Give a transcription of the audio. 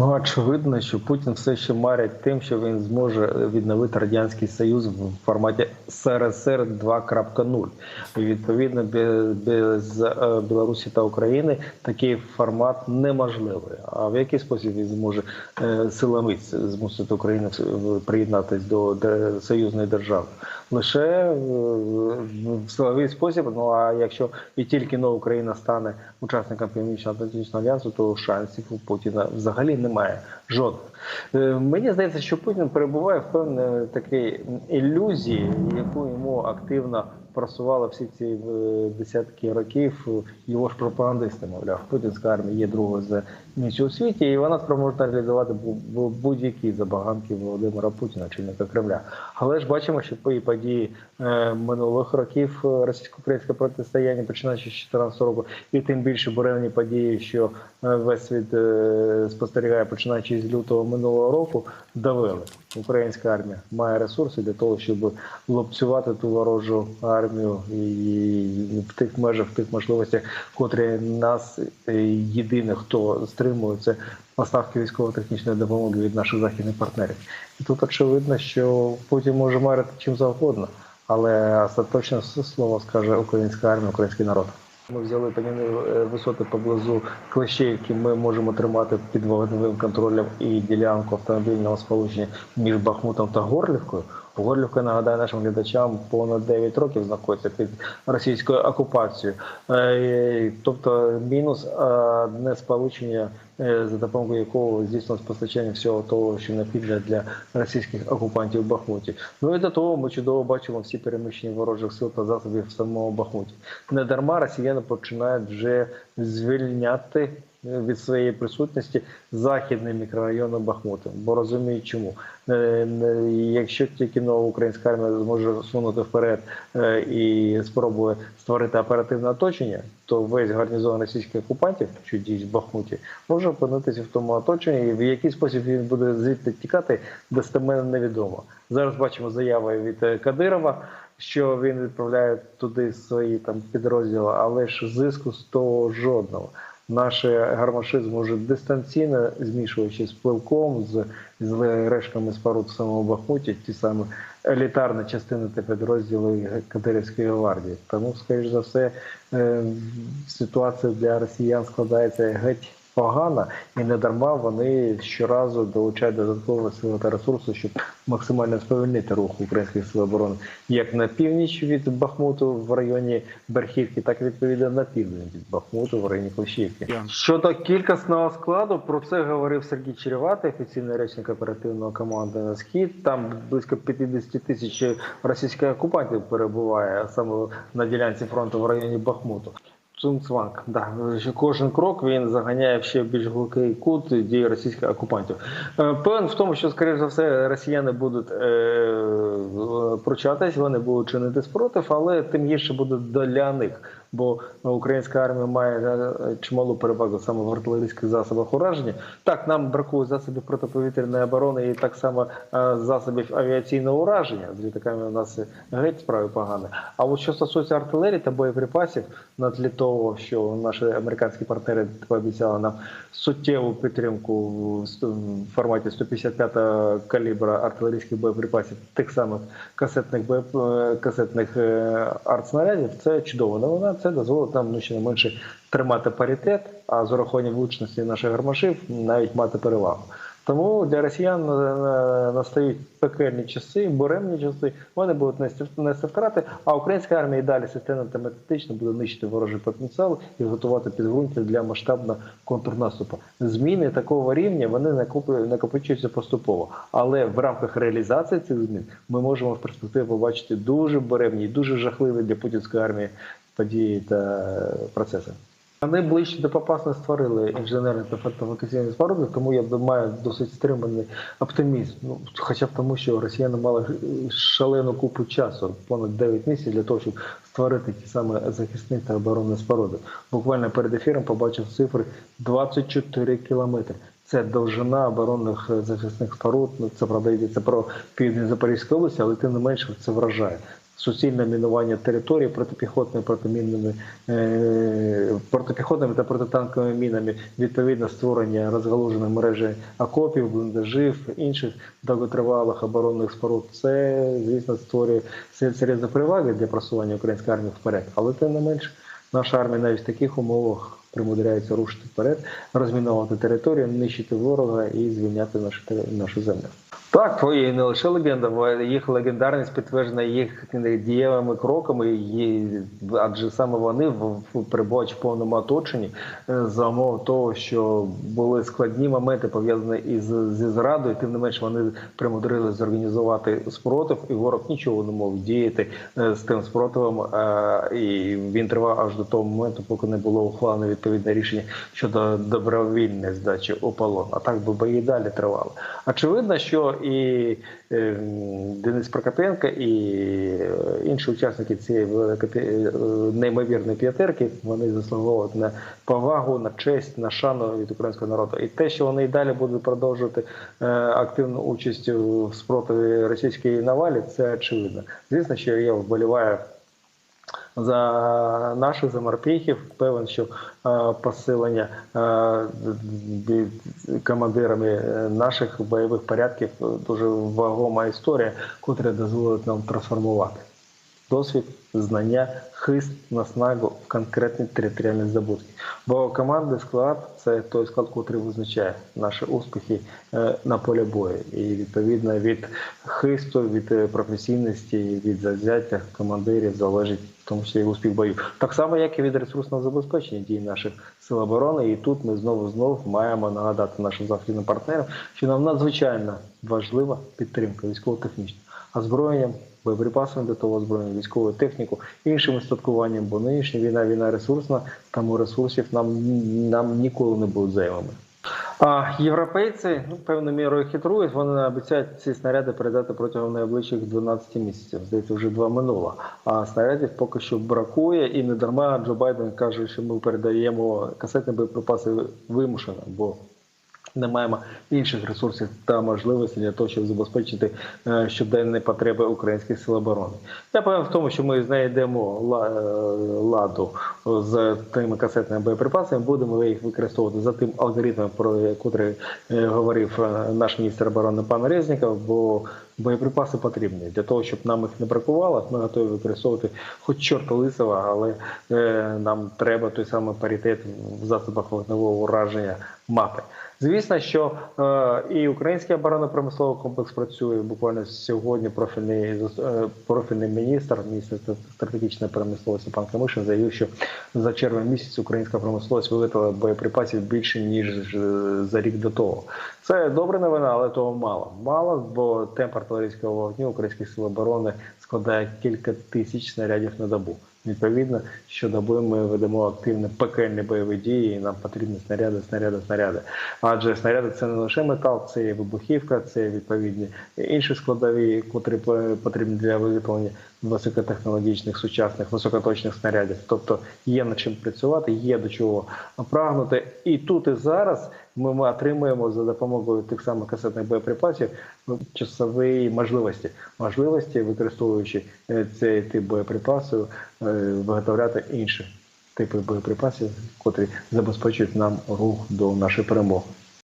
Ну, очевидно, що Путін все ще марить тим, що він зможе відновити радянський союз в форматі СРСР 2.0. І відповідно без, е, Білорусі та України такий формат неможливий. А в який спосіб він зможе е, силами змусити Україну приєднатись до союзної держави? Лише в силовий спосіб. Ну а якщо і тільки но Україна стане учасником Північно-Атлантичного альянсу, то шансів у Путіна взагалі немає жодних. Е, Мені здається, що Путін перебуває в певній такій ілюзії, яку йому активно просували всі ці е, десятки років його ж пропагандисти. Мовляв, путінська армія є другою за місць у світі, і вона спроможна реалізувати бу- бу- будь-які забаганки Володимира Путіна, чинника Кремля. Але ж бачимо, що по- події е, минулих років е, російсько-українське протистояння, починаючи з 2014 року, і тим більше буремні події, що весь світ спостерігає, починаючи з лютого минулого року, довели. Українська армія має ресурси для того, щоб лупцювати ту ворожу армію і в тих межах, в тих можливостях, котрі нас е, єдине, хто стримує, це поставки військово-технічної допомоги від наших західних партнерів. І тут очевидно, що Путін може марити чим завгодно, але остаточне слово скаже українська армія, український народ. Ми взяли паніни е, висоти поблизу Клещеївки. Ми можемо тримати під вогневим контролем і ділянку автомобільного сполучення між Бахмутом та Горлівкою. Горлівка, нагадаю нашим глядачам, понад 9 років знаходиться під російською окупацією. Е, Тобто мінус е, одне сполучення, е, за допомогою якого здійснилось постачання всього того, що необхідно для російських окупантів в Бахмуті. Ну і до того ми чудово бачимо всі переміщення ворожих сил та засобів в самому Бахмуті. Не дарма росіяни починають вже звільняти від своєї присутності західний мікрорайон Бахмута, бо розуміють чому. Е, не- Якщо тільки нова українська армія зможе сунути вперед е, і спробує створити оперативне оточення, то весь гарнізон російських окупантів, що діють в Бахмуті, може опинитися в тому оточенні, і в який спосіб він буде звідти тікати, достеменно невідомо. Зараз бачимо заяви від е, Кадирова. Що він відправляє туди свої там підрозділи, але ж зиску з того жодного. Наші гармаши зможуть дистанційно змішуючи з пливком, з, з решками споруд в самому Бахмуті, ті самі елітарні частини та підрозділи Катерівської гвардії. Тому, скоріш за все, е, ситуація для росіян складається геть погана, і не дарма вони щоразу долучають додаткові сили та ресурси, щоб максимально сповільнити рух українських сил оборони як на північ від Бахмуту в районі Берхівки, так і відповідно на південь від Бахмуту в районі Клещівки. Щодо кількісного складу, про це говорив Сергій Череватий, офіційний речник оперативного команди на схід. Там близько 50 тисяч російських окупантів перебуває саме на ділянці фронту в районі Бахмуту. Цунцванг, да що кожен крок він заганяє ще більш глухий кут дії російських окупантів. Е, Певен в тому, що скоріш за все росіяни будуть е, пручатись, вони будуть чинити спротив, але тим гірше буде для них. Бо українська армія має е, чималу перевагу саме в артилерійських засобах ураження. Так, нам бракує засобів протиповітряної оборони і так само е, засобів авіаційного ураження. З літаками у нас геть справи погані. А от що стосується артилерії та боєприпасів, на тлі того, що наші американські партнери пообіцяли нам суттєву підтримку в форматі 155 калібра артилерійських боєприпасів, тих самих касетних боєп... е, касетних е, артснарядів, це чудова новина. Це дозволить нам ну, щонайменше тримати паритет, а з урахуванням влучності наших гармашів навіть мати перевагу. Тому для росіян е, е, настають пекельні часи, буремні часи. Вони будуть нести, втрати, а українська армія і далі системно та методично буде нищити ворожий потенціал і готувати підґрунтя для масштабного контрнаступу. Зміни такого рівня вони накопичуються поступово. Але в рамках реалізації цих змін ми можемо в перспективі побачити дуже буремні і дуже жахливі для путінської армії події та процеси. Вони ближче до Попасної створили інженерні та фортифікаційні споруди, тому я маю досить стриманий оптимізм. Ну, хоча б тому, що росіяни мали шалену купу часу, понад 9 місяців для того, щоб створити ті саме захисні та оборонні споруди. Буквально перед ефіром побачив цифри 24 кілометри. Це довжина оборонних захисних споруд. Ну, це правда йдеться про південь Запорізької області, але тим не менше це вражає. Суцільне мінування території протипіхотними протимінними е, протипіхотними та протитанковими мінами, відповідно створення розгалуженої мережі окопів, бліндажів, інших довготривалих оборонних споруд. Це звісно створює серйозні переваги для просування української армії вперед, але тим не менш, наша армія навіть в таких умовах примудряється рушити вперед, розміновувати територію, нищити ворога і звільняти нашу нашу землю. Так, і не лише легенда, бо їх легендарність підтверджена їх дієвими кроками, адже саме вони в, в повному оточенні е, за умови того, що були складні моменти пов'язані із зі зрадою. Тим не менш вони примудрилися зорганізувати спротив, і ворог нічого не мог діяти е, з тим спротивом. е, І він тривав аж до того моменту, поки не було ухвалено відповідне рішення щодо добровільної здачі у полон. А так би бої далі тривали. Очевидно, що і е, Денис Прокопенко, і е, інші учасники цієї е, неймовірної п'ятирки вони заслуговують на повагу, на честь, на шану від українського народу. І те, що вони і далі будуть продовжувати активну участь в спротиві російської навалі, це очевидно. Звісно, що я вболіваю за наших заморпіхів. Певен, що е, посилення е, командирами е, наших бойових порядків дуже вагома історія, котра дозволить нам трансформувати досвід, знання, хист, наснагу в конкретні територіальні здобутки. Бо командний склад це той склад, який визначає наші успіхи е, на полі бою. І відповідно від хисту, від е, професійності, від завзяття командирів залежить в тому числі успіх боїв. Так само, як і від ресурсного забезпечення дій наших сил оборони. І тут ми знову знову маємо нагадати нашим західним партнерам, що нам надзвичайно важлива підтримка військово-технічна, озброєнням, боєприпасами до того озброєння, військовою техніку, іншим устаткуванням, бо нинішня війна, війна ресурсна, тому ресурсів нам, нам ніколи не будуть зайвими. А європейці ну певною мірою хитрують. Вони обіцяють ці снаряди передати протягом найближчих 12 місяців. Здається, вже два минуло. А снарядів поки що бракує, і не дарма Джо Байден каже, що ми передаємо касетні боєприпаси вимушено, бо не маємо інших ресурсів та можливостей для того, щоб забезпечити е, щоденні потреби українських сил оборони. Я певен в тому, що ми знайдемо е, ладу з тими касетними боєприпасами, будемо їх використовувати за тим алгоритмом, про який е, говорив наш міністр оборони пан Резніков, бо боєприпаси потрібні для того, щоб нам їх не бракувало. Ми готові використовувати хоч чорта лисого, але е, нам треба той самий паритет в засобах вогневого ураження мати. Звісно, що е, і український оборонно-промисловий комплекс працює буквально сьогодні. Профільний е, профільний міністр міністр стратегічної промисловості пан Камишин заявив, що за червень місяць українська промисловість виготовила боєприпасів більше ніж е, за рік до того. Це добра новина, але того мало. Мало, бо темп артилерійського вогню українські сили оборони складає кілька тисяч снарядів на добу. Відповідно, щодоби ми ведемо активні пекельні бойові дії, і нам потрібні снаряди, снаряди, снаряди. Адже снаряди це не лише метал, це і вибухівка, це відповідні інші складові, котрі по- потрібні для виготовлення високотехнологічних, сучасних, високоточних снарядів. Тобто є над чим працювати, є до чого прагнути. І тут і зараз ми, ми отримуємо за допомогою тих самих касетних боєприпасів часові можливості, можливості, використовуючи е, цей тип боєприпасів, виготовляти інші типи боєприпасів, котрі забезпечують нам рух до нашої перемоги.